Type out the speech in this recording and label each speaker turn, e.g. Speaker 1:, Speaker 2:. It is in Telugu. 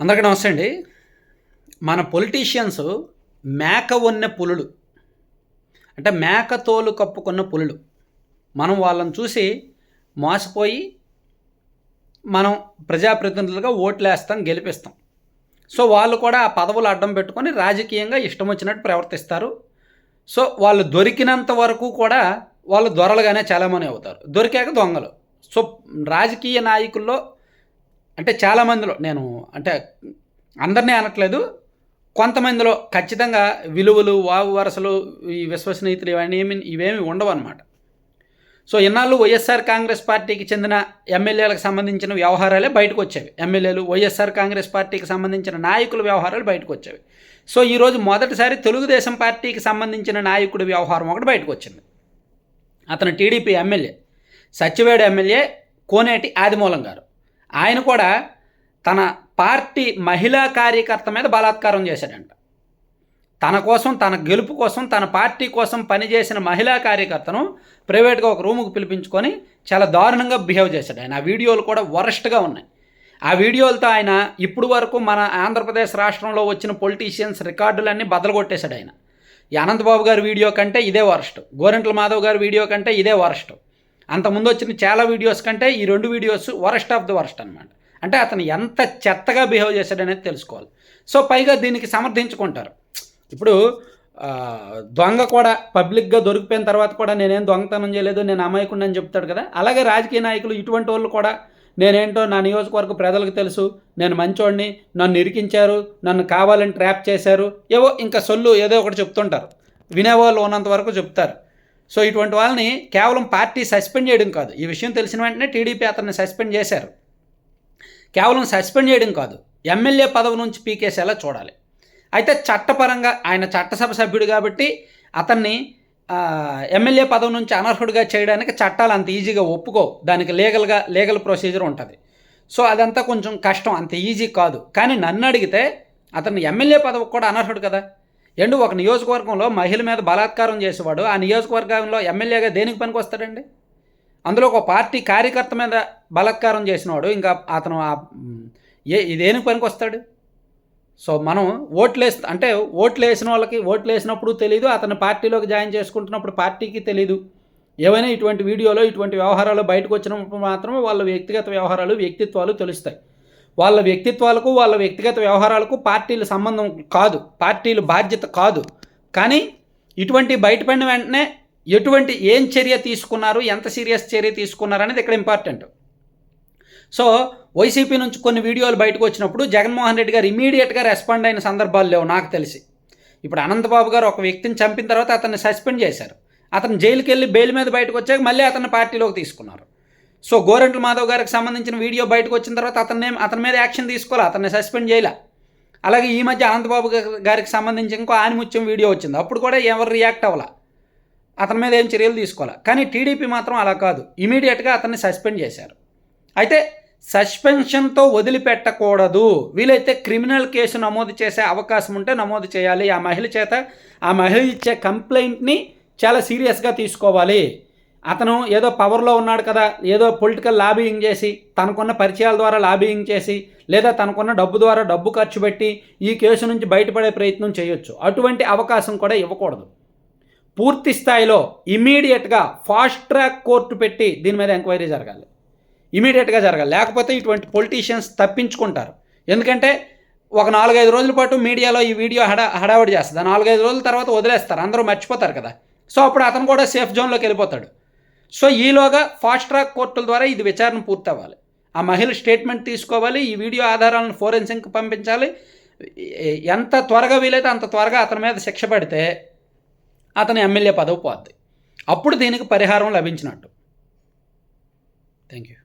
Speaker 1: అందరికీ నమస్తే అండి. మన పొలిటీషియన్స్ మేక ఉన్న పులులు. అంటే మేక తోలు కప్పుకున్న పులులు. మనం వాళ్ళని చూసి మోసపోయి మనం ప్రజాప్రతినిధులుగా ఓట్లేస్తాం గెలిపిస్తాం. సో వాళ్ళు కూడా ఆ పదవులు అడ్డం పెట్టుకొని రాజకీయంగా ఇష్టం వచ్చినట్టు ప్రవర్తిస్తారు. సో వాళ్ళు దొరికినంత వరకు కూడా వాళ్ళు దొరలుగానే చాలామంది అవుతారు. దొరికాక దొంగలు. సో రాజకీయ నాయకుల్లో అంటే చాలామందిలో నేను అంటే అందరినీ అనట్లేదు. కొంతమందిలో ఖచ్చితంగా విలువలు వావు వరసలు ఈ విశ్వసనీయతలు ఇవన్నీ ఇవేమి ఉండవు అనమాట సో ఇన్నాళ్ళు వైఎస్ఆర్ కాంగ్రెస్ పార్టీకి చెందిన ఎమ్మెల్యేలకు సంబంధించిన వ్యవహారాలే బయటకు వచ్చేవి. ఎమ్మెల్యేలు వైఎస్ఆర్ కాంగ్రెస్ పార్టీకి సంబంధించిన నాయకుల వ్యవహారాలు బయటకు వచ్చేవి. సో ఈరోజు మొదటిసారి తెలుగుదేశం పార్టీకి సంబంధించిన నాయకుడి వ్యవహారం ఒకటి బయటకు వచ్చింది. అతను TDP MLA Satyavedu MLA Koneti Adimulam గారు. ఆయన కూడా తన పార్టీ మహిళా కార్యకర్త మీద బలాత్కారం చేశాడంట. తన కోసం తన గెలుపు కోసం తన పార్టీ కోసం పనిచేసిన మహిళా కార్యకర్తను ప్రైవేట్గా ఒక రూముకు పిలిపించుకొని చాలా దారుణంగా బిహేవ్ చేశాడు. ఆయన ఆ వీడియోలు కూడా వరస్ట్గా ఉన్నాయి. ఆ వీడియోలతో ఆయన ఇప్పుడు వరకు మన ఆంధ్రప్రదేశ్ రాష్ట్రంలో వచ్చిన పొలిటీషియన్స్ రికార్డులన్నీ బద్దలు కొట్టేశాడు ఆయన. ఈ అనంతబాబు గారి వీడియో కంటే ఇదే వరస్ట్. గోరెంట్ల మాధవ్ గారి వీడియో కంటే ఇదే వరస్ట్. అంతకుముందు వచ్చిన చాలా వీడియోస్ కంటే ఈ రెండు videos worst of the worst అనమాట అంటే అతను ఎంత చెత్తగా బిహేవ్ చేశాడనేది తెలుసుకోవాలి. సో పైగా దీనికి సమర్థించుకుంటారు. ఇప్పుడు దొంగ కూడా పబ్లిక్గా దొరికిపోయిన తర్వాత కూడా నేనేం దొంగతనం చేయలేదు నేను అమాయకుండా అని చెప్తాడు కదా. అలాగే రాజకీయ నాయకులు ఇటువంటి వాళ్ళు కూడా నేనేంటో నా నియోజకవర్గ ప్రజలకు తెలుసు నేను మంచోడిని నన్ను ఇరికించారు నన్ను కావాలని ట్రాప్ చేశారు ఏవో ఇంకా సొల్లు ఏదో ఒకటి చెప్తుంటారు. వినేవాళ్ళు ఉన్నంత వరకు చెప్తారు. సో ఇటువంటి వాళ్ళని కేవలం పార్టీ సస్పెండ్ చేయడం కాదు. ఈ విషయం తెలిసిన వెంటనే టీడీపీ అతన్ని సస్పెండ్ చేశారు. కేవలం సస్పెండ్ చేయడం కాదు. ఎమ్మెల్యే పదవి నుంచి పీకేసేలా చూడాలి. అయితే చట్టపరంగా ఆయన చట్టసభ సభ్యుడు కాబట్టి అతన్ని ఎమ్మెల్యే పదవి నుంచి అనర్హుడిగా చేయడానికి చట్టాలు అంత ఈజీగా ఒప్పుకో. దానికి లీగల్గా లీగల్ ప్రొసీజర్ ఉంటుంది. సో అదంతా కొంచెం కష్టం. అంత ఈజీ కాదు. కానీ నన్ను అడిగితే అతను ఎమ్మెల్యే పదవి కూడా అనర్హుడు కదా? ఎండు ఒక నియోజకవర్గంలో మహిళ మీద బలాత్కారం చేసేవాడు. ఆ నియోజకవర్గంలో ఎమ్మెల్యేగా దేనికి పనికి వస్తాడండి అందులో ఒక పార్టీ కార్యకర్త మీద బలాత్కారం చేసినవాడు. ఇంకా అతను ఏ దేనికి పనికి వస్తాడు సో మనం ఓట్లు వేస్త అంటే ఓట్లు వేసిన వాళ్ళకి ఓట్లు వేసినప్పుడు తెలియదు అతను పార్టీలోకి జాయిన్ చేసుకుంటున్నప్పుడు పార్టీకి తెలియదు ఏవైనా ఇటువంటి వీడియోలో ఇటువంటి వ్యవహారాలు బయటకు వచ్చినప్పుడు మాత్రమే వాళ్ళ వ్యక్తిగత వ్యవహారాలు వ్యక్తిత్వాలు తెలుస్తాయి. వాళ్ళ వ్యక్తిత్వాలకు వాళ్ళ వ్యక్తిగత వ్యవహారాలకు పార్టీల సంబంధం కాదు. పార్టీలు బాధ్యత కాదు. కానీ ఇటువంటి బయటపడిన వెంటనే ఎటువంటి ఏం చర్య తీసుకున్నారు ఎంత సీరియస్ చర్య తీసుకున్నారు అనేది ఇక్కడ ఇంపార్టెంట్. సో వైసీపీ నుంచి కొన్ని వీడియోలు బయటకు వచ్చినప్పుడు జగన్మోహన్ రెడ్డి గారు ఇమీడియట్గా రెస్పాండ్ అయిన సందర్భాలు లేవు నాకు తెలిసి. ఇప్పుడు అనంతబాబు గారు ఒక వ్యక్తిని చంపిన తర్వాత అతన్ని సస్పెండ్ చేశారు. అతను జైలుకి వెళ్ళి బెయిల్ మీద బయటకు వచ్చాక మళ్ళీ అతన్ని పార్టీలోకి తీసుకున్నారు. సో గోరెంట్ల మాధవ్ గారికి సంబంధించిన వీడియో బయటకు వచ్చిన తర్వాత అతన్ని అతని మీద యాక్షన్ తీసుకోవాలి అతన్ని సస్పెండ్ చేయలే. అలాగే ఈ మధ్య అనంతబాబు గారికి సంబంధించి ఇంకో ఆనిముత్యం వీడియో వచ్చింది. అప్పుడు కూడా ఎవరు రియాక్ట్ అవ్వాల. అతని మీద ఏం చర్యలు తీసుకోవాలి కానీ టీడీపీ మాత్రం అలా కాదు. ఇమీడియట్గా అతన్ని సస్పెండ్ చేశారు. అయితే సస్పెన్షన్తో వదిలిపెట్టకూడదు. వీలైతే క్రిమినల్ కేసు నమోదు చేసే అవకాశం ఉంటే నమోదు చేయాలి. ఆ మహిళ చేత ఆ మహిళ ఇచ్చే కంప్లైంట్ని చాలా సీరియస్గా తీసుకోవాలి. అతను ఏదో పవర్లో ఉన్నాడు కదా ఏదో పొలిటికల్ లాబీయింగ్ చేసి తనకున్న పరిచయాల ద్వారా లాబీయింగ్ చేసి లేదా తనకున్న డబ్బు ద్వారా డబ్బు ఖర్చు పెట్టి ఈ కేసు నుంచి బయటపడే ప్రయత్నం చేయొచ్చు. అటువంటి అవకాశం కూడా ఇవ్వకూడదు. పూర్తి స్థాయిలో ఇమీడియట్గా ఫాస్ట్ ట్రాక్ కోర్టు పెట్టి దీని మీద ఎంక్వైరీ జరగాలి. ఇమీడియట్గా జరగాలి. లేకపోతే ఇటువంటి పొలిటీషియన్స్ తప్పించుకుంటారు. ఎందుకంటే ఒక నాలుగైదు రోజుల పాటు మీడియాలో ఈ వీడియో హడా హడావిడి చేస్తుంది. నాలుగైదు రోజుల తర్వాత వదిలేస్తారు. అందరూ మర్చిపోతారు కదా. సో అప్పుడు అతను కూడా సేఫ్ జోన్లోకి వెళ్ళిపోతాడు. సో ఈలోగా ఫాస్ట్ ట్రాక్ కోర్టుల ద్వారా ఇది విచారణ పూర్తవ్వాలి. ఆ మహిళ స్టేట్మెంట్ తీసుకోవాలి ఈ వీడియో ఆధారాలను ఫోరెన్సిక్కి పంపించాలి. ఎంత త్వరగా వీలైతే అంత త్వరగా అతని మీద శిక్ష పడితే అతని ఎమ్మెల్యే పదవి పోద్ది. అప్పుడు దీనికి పరిహారం లభించినట్టు. Thank you